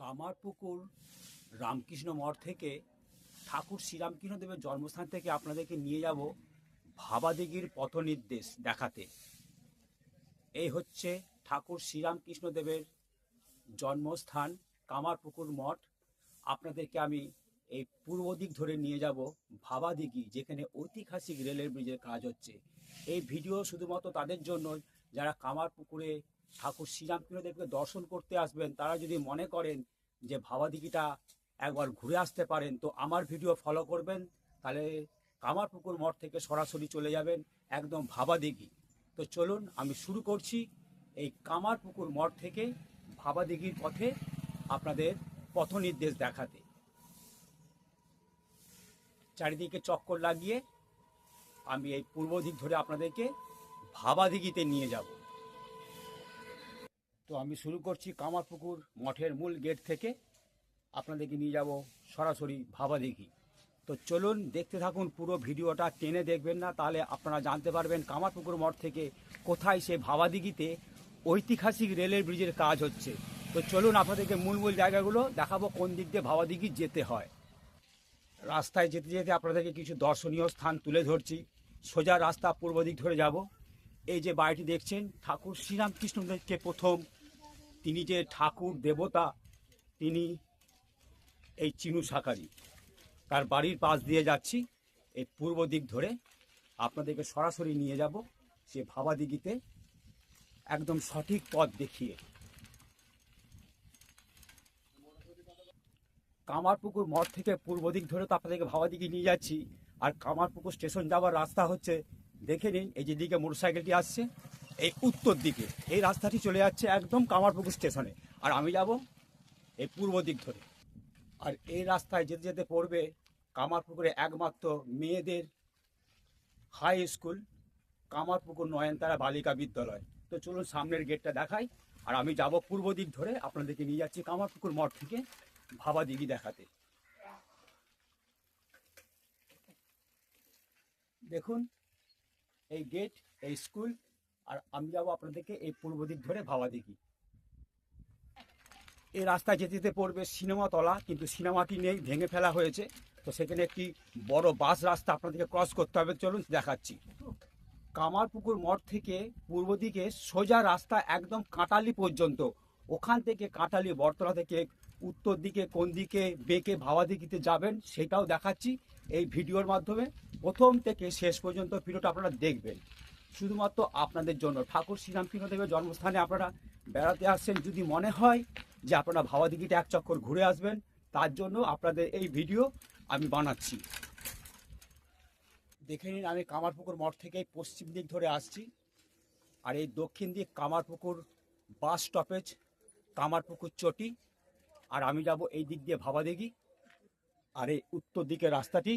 কামারপুকুর রামকৃষ্ণ মঠ থেকে ঠাকুর শ্রীরামকৃষ্ণদেবের জন্মস্থান থেকে আপনাদেরকে নিয়ে যাব ভাবাদিঘির পথনির্দেশ দেখাতে। এই হচ্ছে ঠাকুর শ্রীরামকৃষ্ণদেবের জন্মস্থান কামারপুকুর মঠ। আপনাদেরকে আমি এই পূর্ব দিক ধরে নিয়ে যাব ভাবাদিঘি যেখানে ঐতিহাসিক রেলের ব্রিজের কাজ হচ্ছে। এই ভিডিও শুধুমাত্র তাদের জন্য যারা কামারপুকুরে ঠাকুর শ্রীরামকৃষ্ণদেবকে দর্শন করতে আসবেন, তারা যদি মনে করেন যে ভাবাদিঘিটা একবার ঘুরে আসতে পারেন, তো আমার ভিডিও ফলো করবেন, তাহলে কামারপুকুর মঠ থেকে সরাসরি চলে যাবেন একদম ভাবাদিঘি। তো চলুন আমি শুরু করছি এই কামারপুকুর মঠ থেকে ভাবাদিঘির পথে আপনাদের পথ নির্দেশ দেখাতে। চারিদিকে চক্কর লাগিয়ে আমি এই পূর্ব দিক ধরে আপনাদেরকে ভাবাদিঘিতে নিয়ে যাব। তো আমি শুরু করছি কামারপুকুর মঠের মূল গেট থেকে। আপনাদেরকে নিয়ে যাব সরাসরি ভাবাদিঘি। তো চলুন দেখতে থাকুন পুরো ভিডিওটা, টেনে দেখবেন না, তাহলে আপনারা জানতে পারবেন কামারপুকুর মঠ থেকে কোথায় সে ভাবাদিঘিতে ঐতিহাসিক রেলের ব্রিজের কাজ হচ্ছে। তো চলুন আপনাদেরকে মূল মূল জায়গাগুলো দেখাবো, কোন দিক দিয়ে ভাবাদিঘি যেতে হয়। রাস্তায় যেতে যেতে আপনাদেরকে কিছু দর্শনীয় স্থান তুলে ধরছি। সোজা রাস্তা পূর্ব দিক ধরে যাব। এই যে বাড়িটি দেখছেন, ঠাকুর শ্রীরামকৃষ্ণদেবকে প্রথম তিনি যে ঠাকুর দেবতা, তিনি এই চিনু সাকারি তার বাড়ির পাশ দিয়ে যাচ্ছি এই পূর্ব দিক ধরে। আপনাদেরকে সরাসরি নিয়ে যাব সে ভাবাদিঘিতে একদম সঠিক পথ দেখিয়ে। কামারপুকুর মঠ থেকে পূর্ব দিক ধরে তো আপনাদেরকে ভাবাদিঘি নিয়ে যাচ্ছি। আর কামারপুকুর স্টেশন যাওয়ার রাস্তা হচ্ছে, দেখে নিন, এই যে দিকে মোটরসাইকেলটি আসছে। এই উত্তর দিকে। এই রাস্তাটি চলে যাচ্ছে একদম কামারপুকুর স্টেশনে। আর আমি যাব এই পূর্ব দিক ধরে। আর এই রাস্তায় যেতে যেতে পড়বে কামারপুকুরে একমাত্র মেয়েদের হাই স্কুল, কামারপুকুর নয়নতারা বালিকা বিদ্যালয়। তো চলুন সামনের গেটটা দেখাই। আর আমি যাব পূর্ব দিক ধরে। আপনাদেরকে নিয়ে যাচ্ছি কামারপুকুর মঠ থেকে ভাবা দিঘি দেখাতে। দেখুন, এই গেট, এই স্কুল আর আমি যাব আপনাদেরকে এই পূর্ব দিক ধরে ভাবা দিঘি এই রাস্তায় যেতে যেতে পড়বে সিনেমা তলা, কিন্তু সিনেমাটি নেই, ভেঙে ফেলা হয়েছে। তো সেখানে একটি বড় বাস রাস্তা আপনাদেরকে ক্রস করতে হবে। চলুন দেখাচ্ছি। কামারপুকুর মঠ থেকে পূর্ব দিকে সোজা রাস্তা একদম কাঁটালি পর্যন্ত। ওখান থেকে কাঁটালি বটতলা থেকে উত্তর দিকে কোন দিকে বেঁকে দিঘিতে যাবেন সেটাও দেখাচ্ছি। এই ভিডিওর মাধ্যমে প্রথম থেকে শেষ পর্যন্ত ভিডিওটা আপনারা দেখবেন। শুধুমাত্র আপনাদের জন্য। ঠাকুর শ্রীরামকৃষ্ণদেবের জন্মস্থানে আপনারা বেড়াতে আসছেন যদি মনে হয় যে আপনারা ভাবাদিঘিটা এক চক্কর ঘুরে আসবেন, তার জন্য আপনাদের এই ভিডিও আমি বানাচ্ছি। দেখে নিন, আমি কামারপুকুর মঠ থেকে পশ্চিম দিক ধরে আসছি। আর এই দক্ষিণ দিক কামারপুকুর বাস স্টপেজ, কামারপুকুর চটি। আর আমি যাব এই দিক দিয়ে ভাবাদিঘি। আর এই উত্তর দিকের রাস্তাটি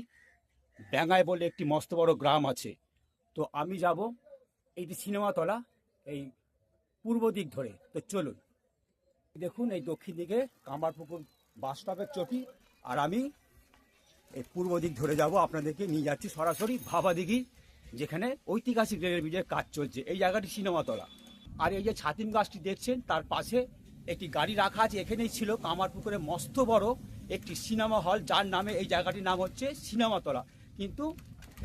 ব্যাঙ্গায় বলে একটি মস্ত বড় গ্রাম আছে। তো আমি যাব এইটি সিনেমাতলা এই পূর্ব দিক ধরে, তো চলুন। দেখুন এই দক্ষিণ দিকে কামারপুকুর বাস স্টপের চটি, আর আমি এই পূর্ব দিক ধরে যাব, আপনাদেরকে নিয়ে যাচ্ছি সরাসরি ভাবাদিঘি যেখানে ঐতিহাসিক রেলের ব্রিজের কাজ চলছে। এই জায়গাটি সিনেমাতলা আর এই যে ছাতিম গাছটি দেখছেন, তার পাশে একটি গাড়ি রাখা আছে, এখানেই ছিল কামারপুকুরে মস্ত বড় একটি সিনেমা হল, যার নামে এই জায়গাটির নাম হচ্ছে সিনেমাতলা কিন্তু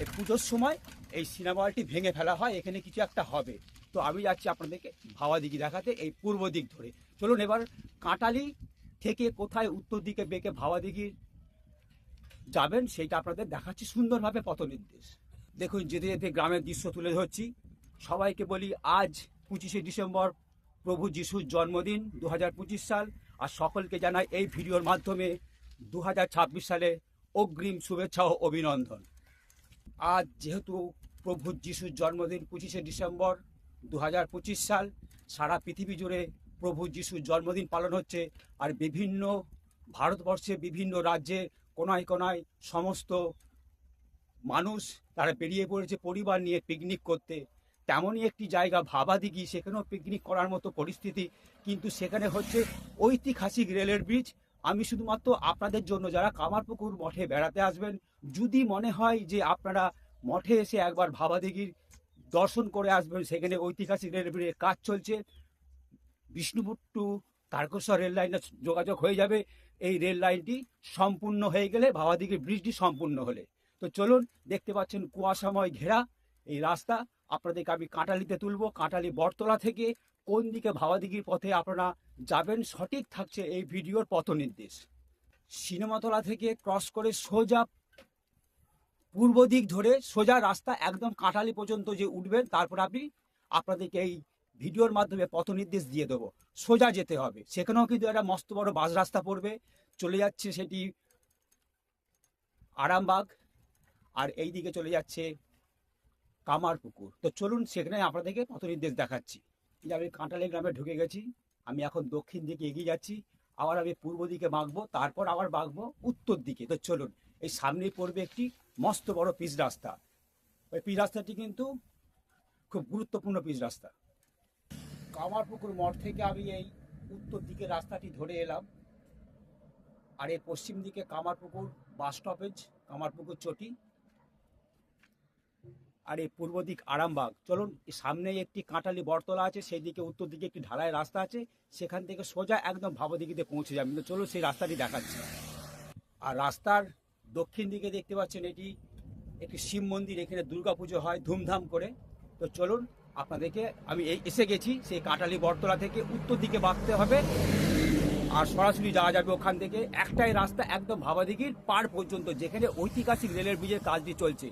এই পুজোর সময় এই সিনেমা হলটি ভেঙে ফেলা হয়, এখানে কিছু একটা হবে। তো আমি যাচ্ছি আপনাদেরকে ভাবাদিঘি দেখাতে, এই পূর্ব দিক ধরে। চলুন এবার কাঁটালি থেকে কোথায় উত্তর দিকে বেঁকে ভাবাদিঘির যাবেন, সেইটা আপনাদের দেখাচ্ছি সুন্দরভাবে পথ নির্দেশ দেখুন, যেতে যেতে গ্রামের দৃশ্য তুলে ধরছি। সবাইকে বলি, আজ পঁচিশে ডিসেম্বর, প্রভু যিশুর জন্মদিন দু হাজার পঁচিশ সাল। আর সকলকে জানাই এই ভিডিওর মাধ্যমে দু হাজার ছাব্বিশ সালে অগ্রিম শুভেচ্ছা ও অভিনন্দন। আজ যেহেতু প্রভু যিশুর জন্মদিন পঁচিশে ডিসেম্বর দু হাজার পঁচিশ সাল, সারা পৃথিবী জুড়ে প্রভু যিশুর জন্মদিন পালন হচ্ছে আর বিভিন্ন ভারতবর্ষে বিভিন্ন রাজ্যে কোনায় কোনায় সমস্ত মানুষ তারা বেরিয়ে পড়েছে পরিবার নিয়ে পিকনিক করতে। তেমনই একটি জায়গা ভাবাদিঘি, সেখানেও পিকনিক করার মতো পরিস্থিতি, কিন্তু সেখানে হচ্ছে ঐতিহাসিক রেলের ব্রিজ আমি শুধুমাত্র আপনাদের জন্য যারা কামারপুকুর মঠে বেড়াতে আসবেন, যদি মনে হয় যে আপনারা মঠে এসে একবার ভাবাদিঘির দর্শন করে আসবেন, সেখানে ঐতিহাসিক রেল ব্রিজের কাজ চলছে। বিষ্ণুপুর টু তারকেশ্বর রেল লাইনে যোগাযোগ হয়ে যাবে। এই রেল লাইনটি সম্পূর্ণ হয়ে গেলে, ভাবাদিঘির ব্রিজটি সম্পূর্ণ হলে। তো চলুন, দেখতে পাচ্ছেন কুয়াশাময় ঘেরা এই রাস্তা। আপনাদেরকে আমি কাঁটালিতে তুলবো। কাঁটালি বটতলা থেকে কোন দিকে ভাবাদিঘির পথে আপনারা যাবেন, সঠিক থাকছে এই ভিডিওর পথ নির্দেশ সিনেমাতলা থেকে ক্রস করে সোজা পূর্ব দিক ধরে সোজা রাস্তা একদম কাঁটালি পর্যন্ত যে উঠবেন, তারপর আপনি আপনাদেরকে এই ভিডিওর মাধ্যমে পথ নির্দেশ দিয়ে দেবো। সোজা যেতে হবে। সেখানেও কিন্তু একটা মস্ত বড় বাস রাস্তা পড়বে। চলে যাচ্ছে সেটি আরামবাগ, আর এই দিকে চলে যাচ্ছে কামারপুকুর তো চলুন সেখানে আপনাদেরকে পথ নির্দেশ দেখাচ্ছি। যে আমি কাঁটালি গ্রামে ঢুকে গেছি, আমি এখন দক্ষিণ দিকে এগিয়ে যাচ্ছি, আবার আমি পূর্ব দিকে বাঁকবো, তারপর আবার বাঁকবো উত্তর দিকে। তো চলুন, এই সামনেই পড়বে একটি মস্ত বড় পিচ রাস্তা। ওই পিচ রাস্তাটি কিন্তু খুব গুরুত্বপূর্ণ পিচ রাস্তা। কামারপুকুর মোড় থেকে আমি এই উত্তর দিকে রাস্তাটি ধরে এলাম। আর এই পশ্চিম দিকে কামারপুকুর বাস স্টপেজ কামারপুকুর চটি আর এই পূর্ব দিক আরামবাগ। চলুন, এই সামনেই একটি কাঁটালি বটতলা আছে, সেই দিকে উত্তর দিকে একটি ঢালাই রাস্তা আছে, সেখান থেকে সোজা একদম ভাবদিঘিতে পৌঁছে যাবেন তো চলুন, সেই রাস্তাটি দেখাচ্ছি। আর রাস্তার দক্ষিণ দিকে দেখতে পাচ্ছেন এটি, একটি শিব মন্দির, এখানে দুর্গাপুজো হয় ধুমধাম করে। তো চলুন, আপনাদেরকে আমি এই এসে গেছি, সেই কাঁটালি বটতলা থেকে উত্তর দিকে বাঁকতে হবে। আর সরাসরি যাওয়া যাবে ওখান থেকে। একটাই রাস্তা একদম ভাবাদিঘির পার পর্যন্ত, যেখানে ঐতিহাসিক রেলের ব্রিজের কাজটি চলছে।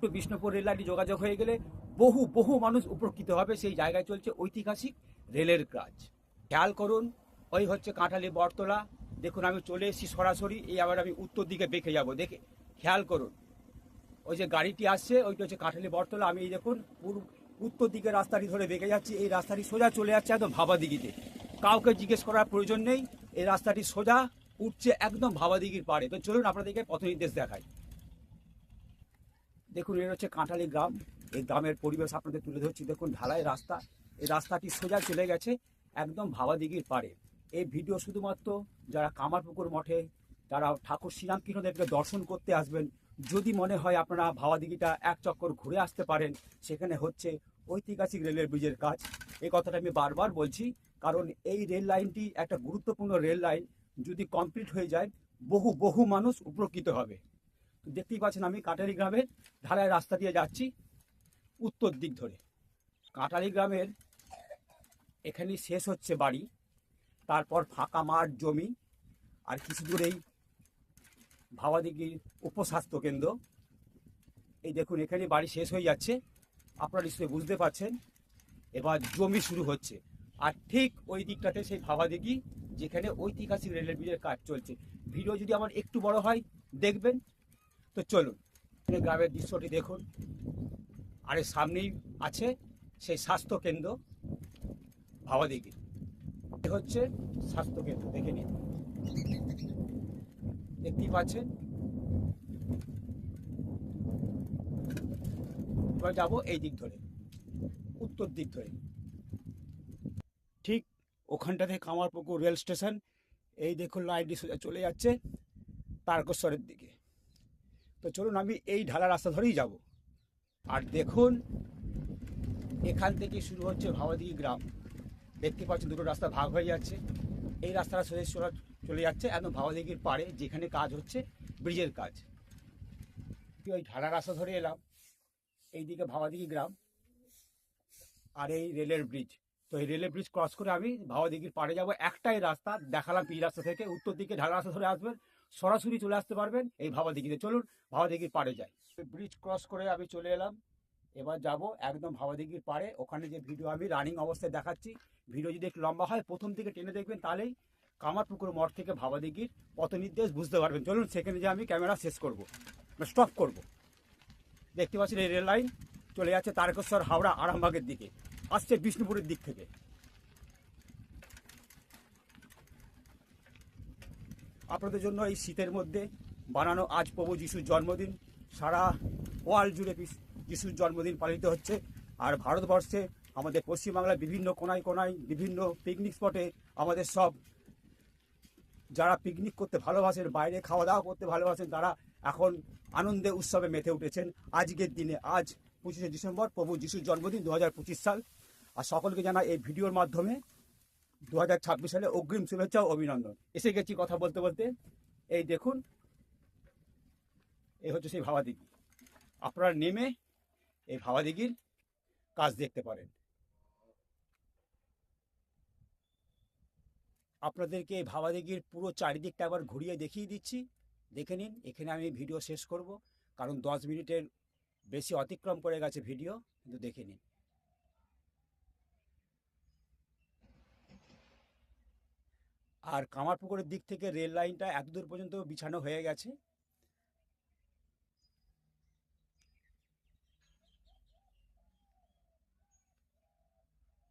টু বিষ্ণুপুর রেল লাইনে যোগাযোগ হয়ে গেলে বহু বহু মানুষ উপকৃত হবে। সেই জায়গায় চলছে ঐতিহাসিক রেলের কাজ। খেয়াল করুন, ওই হচ্ছে কাঁঠালি বটতলা। দেখুন, আমি চলে এসেছি সরাসরি। এই আবার আমি উত্তর দিকে বেঁকে যাব। দেখে, খেয়াল করুন। ওই যে গাড়িটি আসছে, ওইটা হচ্ছে কাঁঠালি বটতলা। আমি এই দেখুন পূর্ব উত্তর দিকে রাস্তাটি ধরে বেঁকে যাচ্ছি। এই রাস্তাটি সোজা চলে যাচ্ছে একদম ভাবাদিঘিতে। কাউকে জিজ্ঞেস করার প্রয়োজন নেই। এই রাস্তাটি সোজা, উঠছে একদম ভাবাদিঘির পাড়ে। তো চলুন আপনাদেরকে পথ নির্দেশ দেখাই। দেখুন এর হচ্ছে কাঁঠালি গ্রাম। এই গ্রামের পরিবেশ আপনাদের তুলে ধরছি। দেখুন, ঢালাই রাস্তা। এই রাস্তাটি সোজা চলে গেছে, একদম ভাবাদিঘির পাড়ে। এই ভিডিও শুধুমাত্র যারা কামারপুকুর মঠে, তারা ঠাকুর শ্রীরামকৃষ্ণদেবকে দর্শন করতে আসবেন। যদি মনে হয় আপনারা ভাবাদিঘিটা এক চক্কর ঘুরে আসতে পারেন, সেখানে হচ্ছে ঐতিহাসিক রেলের ব্রিজের কাজ। এই কথাটা আমি বারবার বলছি, কারণ এই রেল লাইনটি একটা গুরুত্বপূর্ণ রেল লাইন। যদি কমপ্লিট হয়ে যায়, বহু বহু মানুষ উপকৃত হবে। দেখতেই পাচ্ছেন আমি কাটারি গ্রামের ঢালাই রাস্তা দিয়ে যাচ্ছি উত্তর দিক ধরে। কাটারি গ্রামের এখানে শেষ হচ্ছে বাড়ি, তারপর ফাঁকা মাঠ, জমি, আর কিছু দূরেই ভাবাদিঘির উপস্বাস্থ্য কেন্দ্র। এই দেখুন, এখানে বাড়ি শেষ হয়ে যাচ্ছে। আপনারা নিশ্চয়ই বুঝতে পারছেন, এবার জমি শুরু হচ্ছে। আর ঠিক ওই দিকটাতে সেই ভাবাদিঘি, যেখানে ঐতিহাসিক রেলের ব্রিজের কাজ চলছে। ভিডিও যদি আমার একটু বড় হয়, দেখবেন। তো চলুন এখানে গ্রামের দৃশ্যটি দেখুন। আর সামনেই আছে সেই স্বাস্থ্য কেন্দ্র ভাবাদিঘি। এ হচ্ছে স্বাস্থ্য কেন্দ্র দেখে নিন। দেখতেই পাচ্ছেন? এবার যাব এই দিক ধরে, উত্তর দিক ধরে। ঠিক ওখানটা থেকে কামারপুকুর রেল স্টেশন, এই দেখুন লাইনটি সোজা চলে যাচ্ছে, তারকেশ্বরের দিকে। তো চলুন আমি এই ঢালা রাস্তা ধরেই যাব। আর দেখুন, এখান থেকে শুরু হচ্ছে ভাবাদিঘি গ্রাম। দেখতে পাচ্ছেন দুটো রাস্তা ভাগ হয়ে যাচ্ছে। এই রাস্তাটা সোজা সোজা চলে যাচ্ছে, একদম ভাবাদিঘির পাড়ে, যেখানে কাজ হচ্ছে, ব্রিজের কাজ। ওই ঢালা রাস্তা ধরে এলাম, এইদিকে ভাবাদিঘি গ্রাম আর এই রেলের ব্রিজ। তো এই রেলের ব্রিজ ক্রস করে আমি ভাবাদিঘির পাড়ে যাব। একটাই রাস্তা দেখালাম পিচ রাস্তা থেকে, উত্তর দিকে ঢালা রাস্তা ধরে আসবেন সরাসরি চলে আসতে পারবেন। এই ভাবাদিঘিতে চলুন, ভাবাদিঘির পাড়ে যাই। ব্রিজ ক্রস করে আমি চলে এলাম। এবার যাব একদম ভাবাদিঘির পাড়ে। ওখানে যে ভিডিও আমি রানিং অবস্থায় দেখাচ্ছি, ভিডিও যদি একটু লম্বা হয়, প্রথম থেকে টেনে দেখবেন, তাহলেই কামারপুকুর মঠ থেকে ভাবাদিঘির পথ নির্দেশ বুঝতে পারবেন। চলুন, সেখানে যে আমি ক্যামেরা শেষ করব স্টপ করব। দেখতে পাচ্ছেন এই রেল লাইন, চলে যাচ্ছে তারকেশ্বর হাওড়া আরামবাগের দিকে। আসছে বিষ্ণুপুরের দিক থেকে। আপনাদের জন্য এই শীতের মধ্যে বানানো আজ প্রভু যিশুর জন্মদিন। সারা ওয়ার্ল্ড জুড়ে যিশুর জন্মদিন পালিত হচ্ছে। আর ভারতবর্ষে আমাদের পশ্চিমবাংলার বিভিন্ন কোনায় কোনায় বিভিন্ন পিকনিক স্পটে আমাদের সব যারা পিকনিক করতে ভালোবাসেন, বাইরে খাওয়া দাওয়া করতে ভালোবাসেন, তারা এখন আনন্দে উৎসবে মেতে উঠেছেন। আজকের দিনে, আজ পঁচিশে ডিসেম্বর প্রভু যিশুর জন্মদিন দু হাজার পঁচিশ সাল। আর সকলকে জানা এই ভিডিওর মাধ্যমে দু হাজার ছাব্বিশ সালে অগ্রিম শুভেচ্ছা ও অভিনন্দন। এসে গেছি কথা বলতে বলতে। এই দেখুন এই হচ্ছে সেই ভাবাদিঘি। আপনারা নেমে এই ভাবাদিঘির কাজ দেখতে পারেন। আপনাদেরকে এই ভাবাদিঘির পুরো চারিদিকটা আবার ঘুরিয়ে দেখিয়ে দিচ্ছি। দেখে নিন, এখানে আমি ভিডিও শেষ করব, কারণ দশ মিনিটের বেশি অতিক্রম করে গেছে ভিডিও, কিন্তু দেখে নিন। আর কামারপুকুরের দিক থেকে রেল লাইনটা এতদূর পর্যন্ত বিছানো হয়ে গেছে।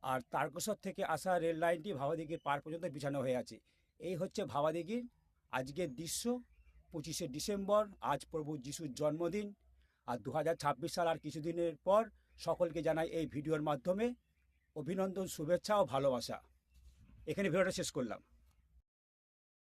আর তারকেশ্বর থেকে আসা রেল লাইনটি ভাবাদিঘির পার পর্যন্ত বিছানো হয়ে আছে। এই হচ্ছে ভাবাদিঘির আজকের দৃশ্য। পঁচিশে ডিসেম্বর, আজ প্রভু যিশুর জন্মদিন। আর দু হাজার ছাব্বিশ সাল আর কিছুদিনের পর সকলকে জানাই এই ভিডিওর মাধ্যমে অভিনন্দন, শুভেচ্ছা ও ভালোবাসা। এখানে ভিডিওটা শেষ করলাম।